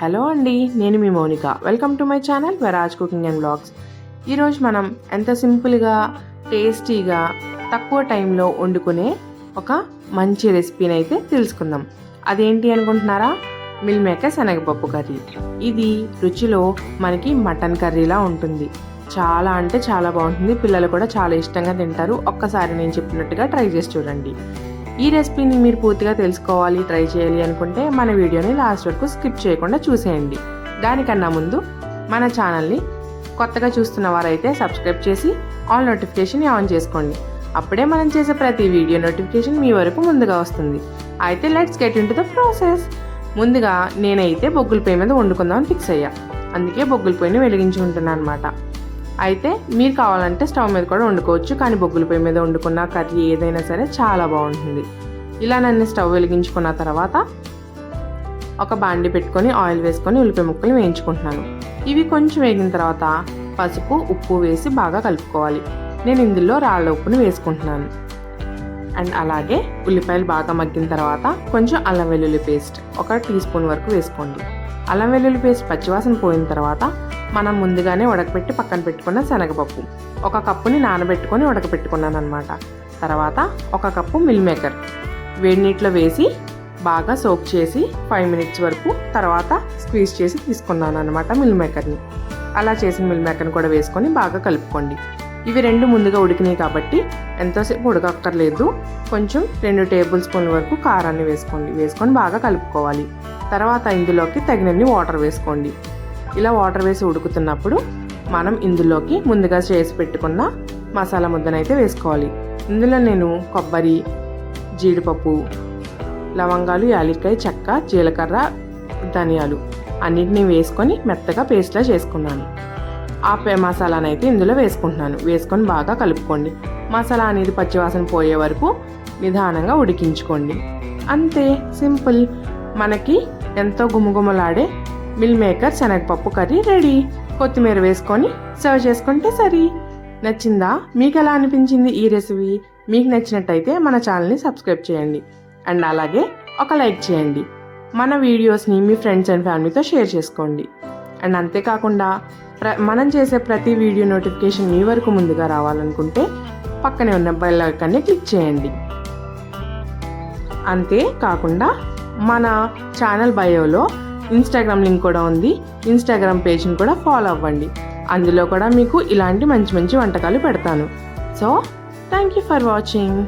Hello అండి నేను మీ Mounika. Welcome to my channel వెరాజ్ కుకింగ్ అండ్ బ్లాగ్స్ ఈరోజు మనం ఎంత సింపుల్గా టేస్టీగా తక్కువ టైంలో వండుకునే ఒక మంచి రెసిపీని అయితే తెలుసుకుందాం. అదేంటి అనుకుంటున్నారా? మిల్ మేకర్ శనగపప్పు కర్రీ. ఇది రుచిలో మనకి మటన్ కర్రీలా ఉంటుంది. చాలా అంటే చాలా బాగుంటుంది. పిల్లలు కూడా చాలా ఇష్టంగా తింటారు. ఒక్కసారి నేను చెప్పినట్టుగా ట్రై చేసి చూడండి. ఈ రెసిపీని మీరు పూర్తిగా తెలుసుకోవాలి ట్రై చేయాలి అనుకుంటే మన వీడియోని లాస్ట్ వరకు స్కిప్ చేయకుండా చూసేయండి. దానికన్నా ముందు మన ఛానల్ని కొత్తగా చూస్తున్న వారైతే సబ్స్క్రైబ్ చేసి ఆల్ నోటిఫికేషన్ ఆన్ చేసుకోండి. అప్పుడే మనం చేసే ప్రతి వీడియో నోటిఫికేషన్ మీ వరకు ముందుగా వస్తుంది. అయితే let's get into the process. ముందుగా నేనైతే బొగ్గుల పొయ్యి మీద వండుకుందామని ఫిక్స్ అయ్యా. అందుకే బొగ్గుల పొయ్యిని వెలిగించుకుంటున్నాను అనమాట అయితే మీరు కావాలంటే స్టవ్ మీద కూడా వండుకోవచ్చు కానీ బొగ్గుల పొయ్యి మీద వండుకున్న కర్రీ ఏదైనా సరే చాలా బాగుంటుంది. ఇలా నన్ను స్టవ్ వెలిగించుకున్న తర్వాత ఒక బాండి పెట్టుకొని ఆయిల్ వేసుకొని ఉల్లిపాయ ముక్కలు వేయించుకుంటున్నాను. ఇవి కొంచెం వేగిన తర్వాత పసుపు ఉప్పు వేసి బాగా కలుపుకోవాలి. నేను ఇందులో రాళ్ళ ఉప్పును వేసుకుంటున్నాను. అండ్ అలాగే ఉల్లిపాయలు బాగా మగ్గిన తర్వాత కొంచెం అల్లం వెల్లుల్లి పేస్ట్ ఒక టీ స్పూన్ వరకు వేసుకోండి. అల్లం వెల్లుల్లి పేస్ట్ పచ్చివాసన పోయిన తర్వాత మనం ముందుగానే ఉడకపెట్టి పక్కన పెట్టుకున్న శనగపప్పు. ఒక కప్పుని నానబెట్టుకొని ఉడకపెట్టుకున్నాను అనమాట తర్వాత ఒక కప్పు మిల్ మేకర్. వేడి నీటిలో వేసి బాగా సోక్ చేసి ఫైవ్ మినిట్స్ వరకు తర్వాత స్క్వీజ్ చేసి తీసుకున్నాను అనమాట మిల్ మేకర్ని. అలా చేసిన మిల్ మేకర్ని కూడా వేసుకొని బాగా కలుపుకోండి. ఇవి రెండు ముందుగా ఉడికినాయి కాబట్టి ఎంతోసేపు ఉడకక్కర్లేదు. కొంచెం రెండు టేబుల్ స్పూన్ల వరకు కారాన్ని వేసుకోండి. వేసుకొని బాగా కలుపుకోవాలి. తర్వాత ఇందులోకి తగినన్ని వాటర్ వేసుకోండి. ఇలా వాటర్ వేసి ఉడుకుతున్నప్పుడు మనం ఇందులోకి ముందుగా చేసి పెట్టుకున్న మసాలా ముద్దనైతే వేసుకోవాలి. ఇందులో నేను కొబ్బరి జీడిపప్పు లవంగాలు యాలక్కాయ చెక్క జీలకర్ర ధనియాలు అన్నిటినీ వేసుకొని మెత్తగా పేస్ట్లా చేసుకున్నాను. ఆ పే మసాలాను అయితే ఇందులో వేసుకుంటున్నాను. వేసుకొని బాగా కలుపుకోండి. మసాలా అనేది పచ్చివాసన పోయే వరకు నిదానంగా ఉడికించుకోండి. అంతే. సింపుల్. మనకి ఎంతో గుమగుమలాడే మిల్ మేకర్ శనగపప్పు కర్రీ రెడీ. కొత్తిమీర వేసుకొని సర్వ్ చేసుకుంటే సరి. నచ్చిందా? మీకు ఎలా అనిపించింది ఈ రెసిపీ? మీకు నచ్చినట్టయితే మన ఛానల్ని సబ్స్క్రైబ్ చేయండి. అండ్ అలాగే ఒక లైక్ చేయండి. మన వీడియోస్ని మీ ఫ్రెండ్స్ అండ్ ఫ్యామిలీతో షేర్ చేసుకోండి. అండ్ అంతేకాకుండా ప్ర మనం చేసే ప్రతి వీడియో నోటిఫికేషన్ మీ వరకు ముందుగా రావాలనుకుంటే పక్కనే ఉన్న బెల్ ఐకాన్ని క్లిక్ చేయండి. అంతే కాకుండా మన ఛానల్ బయోలో ఇన్స్టాగ్రామ్ లింక్ కూడా ఉంది. ఇన్స్టాగ్రామ్ పేజ్ని కూడా ఫాలో అవ్వండి. అందులో కూడా మీకు ఇలాంటి మంచి మంచి వంటకాలు పెడతాను. So thank you for watching